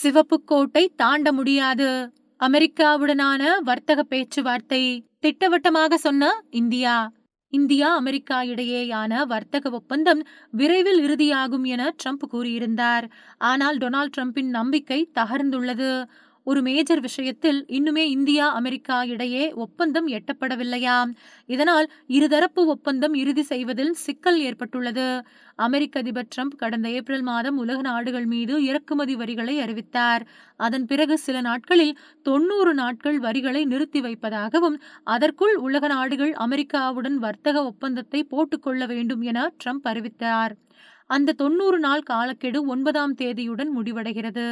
சிவப்பு கோட்டை தாண்ட முடியாது. அமெரிக்காவுடனான வர்த்தக பேச்சுவார்த்தை திட்டவட்டமாக சொன்ன இந்தியா. இந்தியா அமெரிக்கா இடையேயான வர்த்தக ஒப்பந்தம் விரைவில் இறுதியாகும் என ட்ரம்ப் கூறியிருந்தார். ஆனால் டொனால்ட் ட்ரம்பின் நம்பிக்கை தகர்ந்துள்ளது. ஒரு மேஜர் விஷயத்தில் இன்னுமே இந்தியா அமெரிக்கா இடையே ஒப்பந்தம் எட்டப்படவில்லையாம் இதனால் இருதரப்பு ஒப்பந்தம் இறுதி செய்வதில் சிக்கல் ஏற்பட்டுள்ளது. அமெரிக்க அதிபர் ட்ரம்ப் கடந்த ஏப்ரல் மாதம் உலக நாடுகள் மீது இறக்குமதி வரிகளை அறிவித்தார். அதன் பிறகு சில நாட்களில் தொன்னூறு நாட்கள் வரிகளை நிறுத்தி வைப்பதாகவும் அதற்குள் உலக நாடுகள் அமெரிக்காவுடன் வர்த்தக ஒப்பந்தத்தை போட்டுக்கொள்ள வேண்டும் என ட்ரம்ப் அறிவித்தார். அந்த தொன்னூறு நாள் காலக்கெடு ஒன்பதாம் தேதியுடன் முடிவடைகிறது.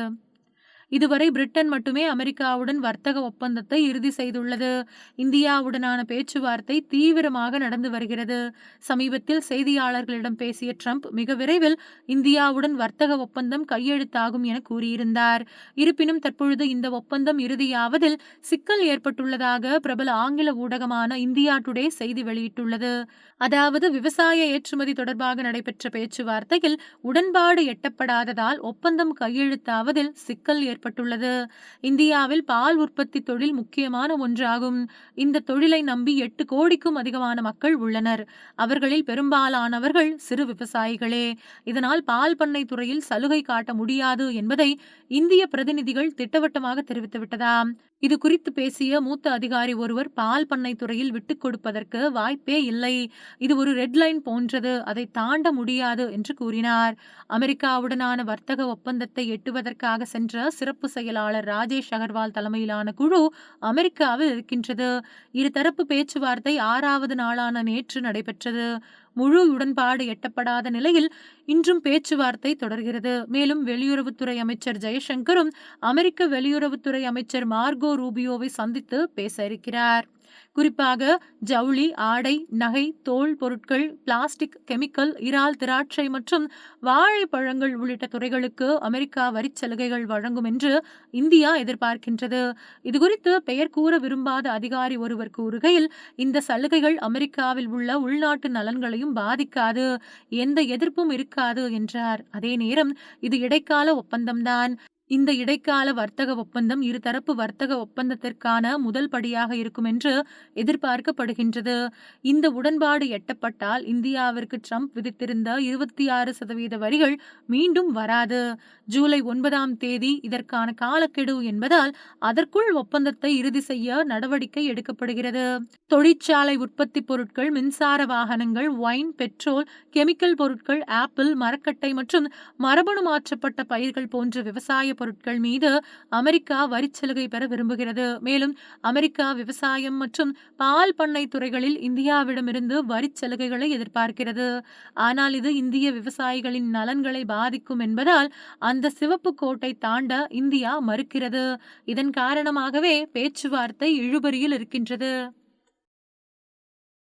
இதுவரை பிரிட்டன் மட்டுமே அமெரிக்காவுடன் வர்த்தக ஒப்பந்தத்தை இறுதி செய்துள்ளது. இந்தியாவுடனான பேச்சுவார்த்தை தீவிரமாக நடந்து வருகிறது. சமீபத்தில் செய்தியாளர்களிடம் பேசிய ட்ரம்ப் மிக விரைவில் இந்தியாவுடன் வர்த்தக ஒப்பந்தம் கையெழுத்தாகும் என கூறியிருந்தார். இருப்பினும் தற்பொழுது இந்த ஒப்பந்தம் இறுதியாவதில் சிக்கல் ஏற்பட்டுள்ளதாக பிரபல ஆங்கில ஊடகமான இந்தியா டுடே செய்தி வெளியிட்டுள்ளது. அதாவது விவசாய ஏற்றுமதி தொடர்பாக நடைபெற்ற பேச்சுவார்த்தையில் உடன்பாடு எட்டப்படாததால் ஒப்பந்தம் கையெழுத்தாவதில் சிக்கல் ஏற்பட்டுள்ளது. இந்தியாவில் பால் உற்பத்தி தொழில் முக்கியமான ஒன்றாகும். இந்த தொழிலை நம்பி எட்டு கோடிக்கும் அதிகமான மக்கள் உள்ளனர். அவர்களில் பெரும்பாலானவர்கள் சிறு விவசாயிகளே. இதனால் பால் பண்ணை துறையில் சலுகை காட்ட முடியாது என்பதை இந்திய பிரதிநிதிகள் திட்டவட்டமாக தெரிவித்துவிட்டதாம் இது குறித்து பேசிய மூத்த அதிகாரி ஒருவர் பால் பண்ணை துறையில் விட்டுக் கொடுப்பதற்கு வாய்ப்பே இல்லை. இது ஒரு ரெட்லைன் போன்றது. அதை தாண்ட முடியாது என்று கூறினார். அமெரிக்காவுடனான வர்த்தக ஒப்பந்தத்தை எட்டுவதற்காக சென்ற சிறப்பு செயலாளர் ராஜேஷ் அகர்வால் தலைமையிலான குழு அமெரிக்காவில் இருக்கின்றது. இருதரப்பு பேச்சுவார்த்தை ஆறாவது நாளான நேற்று நடைபெற்றது. முழு உடன்பாடு எட்டப்படாத நிலையில் இன்றும் பேச்சுவார்த்தை தொடர்கிறது. மேலும் வெளியுறவுத்துறை அமைச்சர் ஜெய்சங்கரும் அமெரிக்க வெளியுறவுத்துறை அமைச்சர் மார்கோ ரூபியோவை சந்தித்து பேச இருக்கிறார். குறிப்பாக ஜவுளி ஆடை நகை தோல் பொருட்கள் பிளாஸ்டிக் கெமிக்கல் இறால் திராட்சை மற்றும் வாழைப்பழங்கள் உள்ளிட்ட துறைகளுக்கு அமெரிக்கா வரி சலுகைகள் வழங்கும் என்று இந்தியா எதிர்பார்க்கின்றது. இதுகுறித்து பெயர் கூற விரும்பாத அதிகாரி ஒருவர் கூறுகையில் இந்த சலுகைகள் அமெரிக்காவில் உள்ள உள்நாட்டு நலன்களையும் பாதிக்காது எந்த எதிர்ப்பும் இருக்காது என்றார். அதே நேரம் இது இடைக்கால ஒப்பந்தம்தான். இந்த இடைக்கால வர்த்தக ஒப்பந்தம் இருதரப்பு வர்த்தக ஒப்பந்தத்திற்கான முதல் படியாக இருக்கும் என்று எதிர்பார்க்கப்படுகின்றது. இந்த உடன்பாடு எட்டப்பட்டால் இந்தியாவிற்கு ட்ரம்ப் விதித்திருந்த இருபத்தி ஆறு சதவீத வரிகள் மீண்டும் வராது. ஜூலை ஒன்பதாம் தேதி இதற்கான காலக்கெடு என்பதால் அதற்குள் ஒப்பந்தத்தை இறுதி செய்ய நடவடிக்கை எடுக்கப்படுகிறது. தொழிற்சாலை உற்பத்தி பொருட்கள் மின்சார வாகனங்கள் ஒயின் பெட்ரோல் கெமிக்கல் பொருட்கள் ஆப்பிள் மரக்கட்டை மற்றும் மரபணு மாற்றப்பட்ட பயிர்கள் போன்ற விவசாய பொருட்கள் மீது அமெரிக்கா வரிச்சலுகை பெற விரும்புகிறது. மேலும் அமெரிக்கா விவசாயம் மற்றும் பால் பண்ணை துறைகளில் இந்தியாவிடமிருந்து வரிச்சலுகைகளை எதிர்பார்க்கிறது. ஆனால் இது இந்திய விவசாயிகளின் நலன்களை பாதிக்கும் என்பதால் அந்த சிவப்பு கோட்டை தாண்ட இந்தியா மறுக்கிறது. இதன் காரணமாகவே பேச்சுவார்த்தை இழுபறியில் இருக்கின்றது.